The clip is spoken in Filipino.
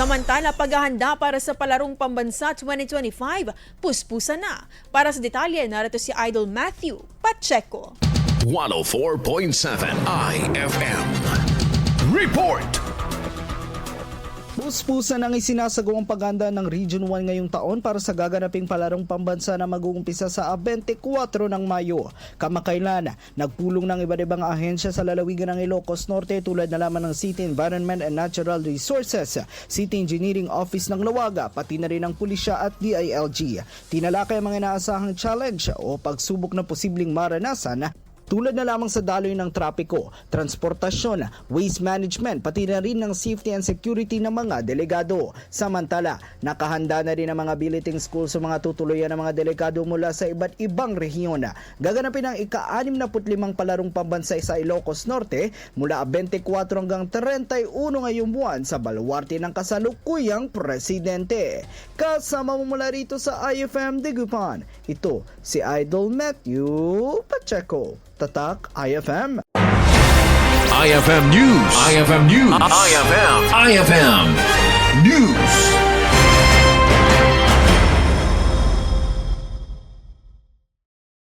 Samantala, paghahanda para sa palarong pambansa 2025, puspusa na. Para sa detalye, narito si Idol Matthew Pacheco. 104.7 IFM. Report! Puspusan ang isinasagawang paghanda ng Region 1 ngayong taon para sa gaganaping palarong pambansa na mag-uumpisa sa 24 ng Mayo. Kamakailan, nagpulong ng iba't ibang ahensya sa lalawigan ng Ilocos Norte tulad na lamang ng City Environment and Natural Resources, City Engineering Office ng Lawaga, pati na rin ang pulisya at DILG. Tinalakay ang mga inaasahang challenge o pagsubok na posibleng maranasan tulad na lamang sa daloy ng trapiko, transportasyon, waste management, pati na rin ng safety and security ng mga delegado. Samantala, nakahanda na rin ang mga billeting school sa mga tutuluyan ng mga delegado mula sa iba't ibang rehiyon. Gaganapin ang ika-65 palarong pambansa sa Ilocos Norte mula 24 hanggang 31 ngayong buwan sa baluarte ng kasalukuyang presidente. Kasama mo mula rito sa IFM Digupan, ito si Idol Matthew Pacheco. Tatak IFM. IFM News. IFM News. IFM. IFM News.